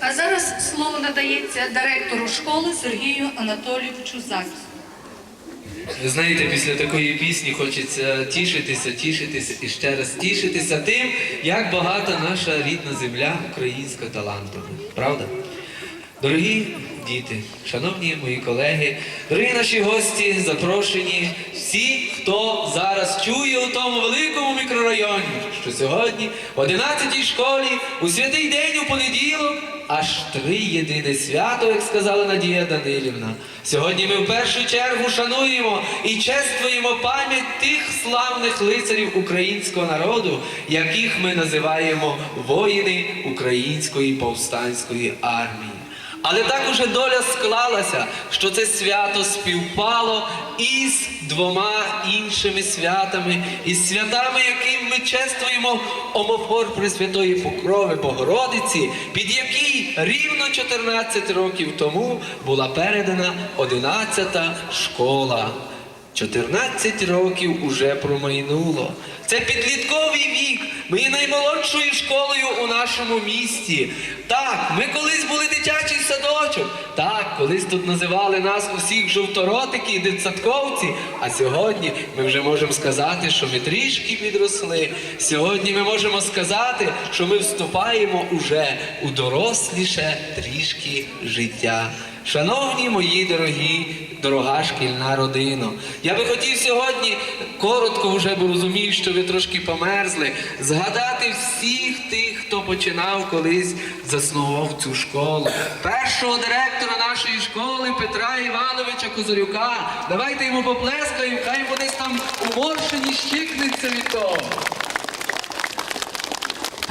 А зараз слово надається директору школи Сергію Анатолійовичу Заксу. Ви знаєте, після такої пісні хочеться тішитися, тішитися і ще раз тішитися тим, як багата наша рідна земля українська талантова. Правда? Дорогі діти, шановні мої колеги, дорогі наші гості, запрошені, всі, хто зараз чує у тому великому мікрорайоні, що сьогодні в 11-й школі у святий день у понеділок аж три єдине свято, як сказала Надія Данилівна. Сьогодні ми в першу чергу шануємо і чествуємо пам'ять тих славних лицарів українського народу, яких ми називаємо воїни Української повстанської армії. Але так уже доля склалася, що це свято співпало із двома іншими святами, із святами, яким ми чествуємо омофор Пресвятої Покрови Богородиці, під який рівно 14 років тому була передана 11-та школа. 14 років уже промайнуло. Це підлітковий вік. Ми є наймолодшою школою у нашому місті. Так, ми колись були дитячий садочок. Так, колись тут називали нас усіх жовторотики і дитсадковці. А сьогодні ми вже можемо сказати, що ми трішки підросли. Сьогодні ми можемо сказати, що ми вступаємо уже у доросліше трішки життя. Шановні мої дорогі, дорога шкільна родина, я би хотів сьогодні коротко вже, бо розумію, що ви трошки померзли, згадати всіх тих, хто починав колись заснував цю школу. Першого директора нашої школи Петра Івановича Козарюка. Давайте йому поплескаємо, хай десь там у морщині щикнеться від того.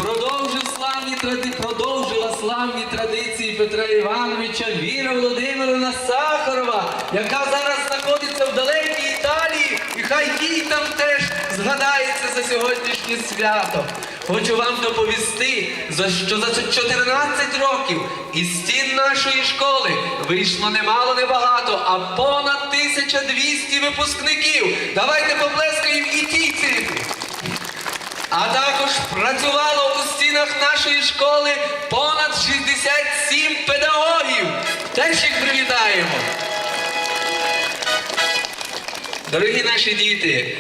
Продовжив славні тради... продовжила славні традиції Петра Івановича Віра Володимировна Сахарова, яка зараз знаходиться в далекій Італії, і хай їй там теж згадається за сьогоднішнє свято. Хочу вам доповісти, що за 14 років із стін нашої школи вийшло немало небагато, а понад 1200 випускників. Давайте поплескаємо і тій цифрі. А також працювало стінах нашої школи понад 67 педагогів. Теж їх привітаємо. Дорогі наші діти,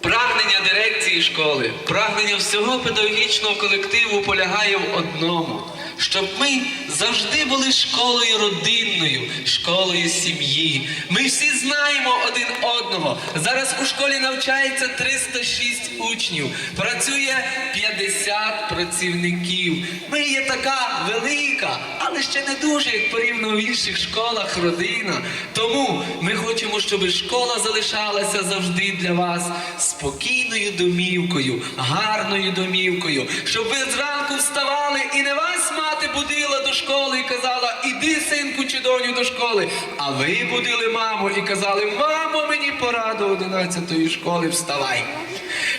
прагнення дирекції школи, прагнення всього педагогічного колективу полягає в одному. Щоб ми завжди були школою родинною, школою сім'ї. Ми всі знаємо один одного. Зараз у школі навчається 306 учнів, працює 50 працівників. Ми є така велика, але ще не дуже, як порівняно в інших школах, родина. Тому ми хочемо, щоб школа залишалася завжди для вас спокійною домівкою, гарною домівкою, щоб ви зранку вставали і не вас мати будила до школи і казала, іди, синку чи доню, до школи. А ви будили маму і казали, мамо, мені пора до 11-ї школи, вставай.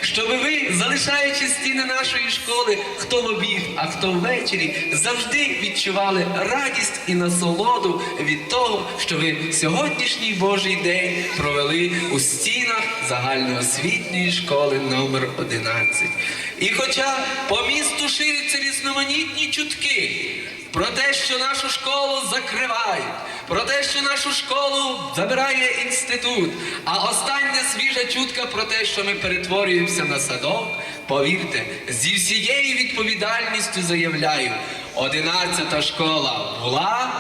Щоб ви, залишаючи стіни нашої школи, хто в обід, а хто ввечері, завжди відчували радість і насолоду від того, що ви сьогоднішній Божий день провели у стінах загальноосвітньої школи номер 11. І хоча по місту ширяться різноманітні чутки про те, що нашу школу закривають, про те, що нашу школу забирає інститут, а остання свіжа чутка про те, що ми перетворюємося на садок, повірте, зі всією відповідальністю заявляю, одинадцята школа була,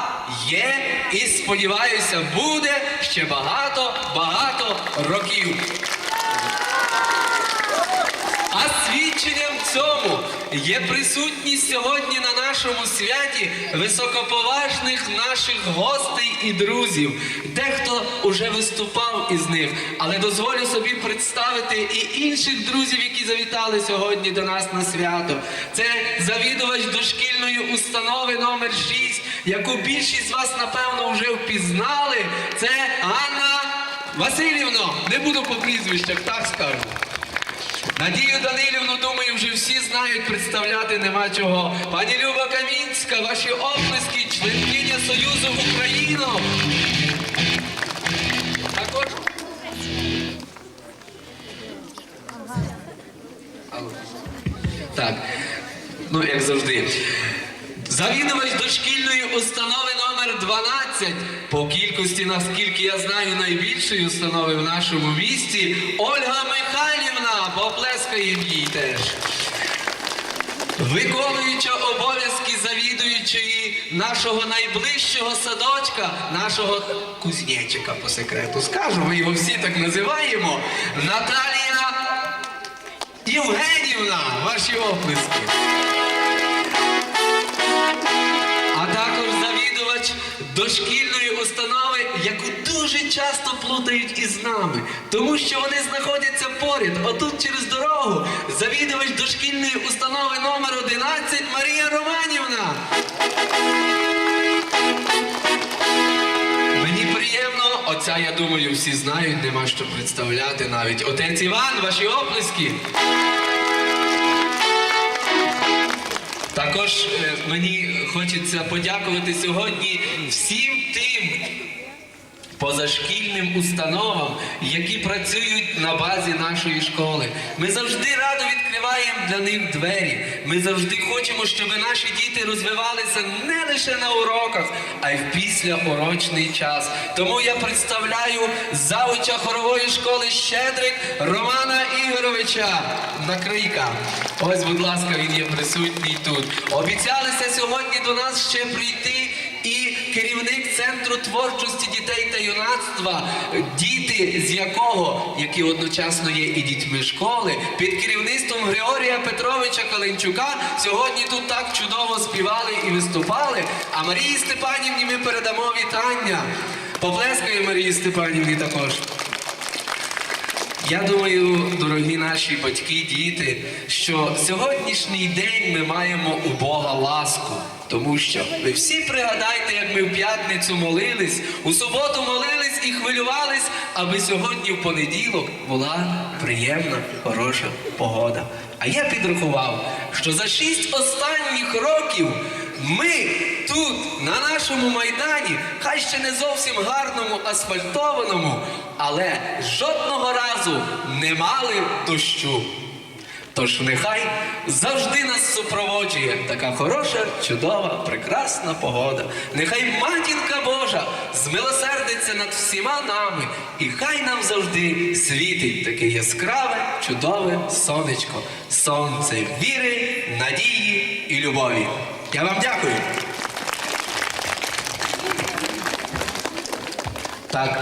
є і сподіваюся, буде ще багато, багато років. Є присутність сьогодні на нашому святі високоповажних наших гостей і друзів. Дехто уже виступав із них, але дозволю собі представити і інших друзів, які завітали сьогодні до нас на свято. Це завідувач дошкільної установи номер 6, яку більшість з вас, напевно, вже впізнали. Це Анна Васильівна. Не буду по прізвищах, так скажу. Надію Данилівну, думаю, вже всі знають, представляти нема чого. Пані Люба Камінська, ваші оплески, членкиня Союзу в Україну. Також. Так, ну як завжди. Завідувач дошкільної установи номер 12 по кількості, наскільки я знаю, найбільшої установи в нашому місті Ольга Михайлівна. Поплескаємо їй теж. Виконуюча обов'язки завідуючої нашого найближчого садочка, нашого кузнечика по секрету. Скажу, ми його всі так називаємо. Наталія Євгенівна, ваші оплески. А також завідувач дошкільної установи, яку дуже часто плутають із нами, тому що вони знаходяться поряд, отут через дорогу. Завідувач дошкільної установи номер 11 Марія Романівна. Мені приємно, оця, я думаю, всі знають, нема що представляти навіть. Отець Іван, ваші оплески. Також е, мені хочеться подякувати сьогодні всім тим позашкільним установам, які працюють на базі нашої школи. Ми завжди радо відкриваємо для них двері. Ми завжди хочемо, щоб наші діти розвивалися не лише на уроках, а й в післяурочний час. Тому я представляю завуча хорової школи Щедрик Романа Ігоровича Накрийка. Ось, будь ласка, він є присутній тут. Обіцялися сьогодні до нас ще прийти і керівник центру творчості дітей та юнацтва, діти з якого, які одночасно є і дітьми школи, під керівництвом Григорія Петровича Каленчука сьогодні тут так чудово співали і виступали. А Марії Степанівні ми передамо вітання. Поплескаємо Марії Степанівні також. Я думаю, дорогі наші батьки, діти, що сьогоднішній день ми маємо у Бога ласку. Тому що ви всі пригадайте, як ми в п'ятницю молились, у суботу молились і хвилювались, аби сьогодні в понеділок була приємна, хороша погода. А я підрахував, що за шість останніх років ми тут, на нашому майдані, хай ще не зовсім гарному, асфальтованому, але жодного разу не мали дощу. Тож нехай завжди нас супроводжує така хороша, чудова, прекрасна погода. Нехай матінка Божа змилосердиться над всіма нами, і хай нам завжди світить таке яскраве, чудове сонечко, сонце віри, надії і любові. Я вам дякую. Так.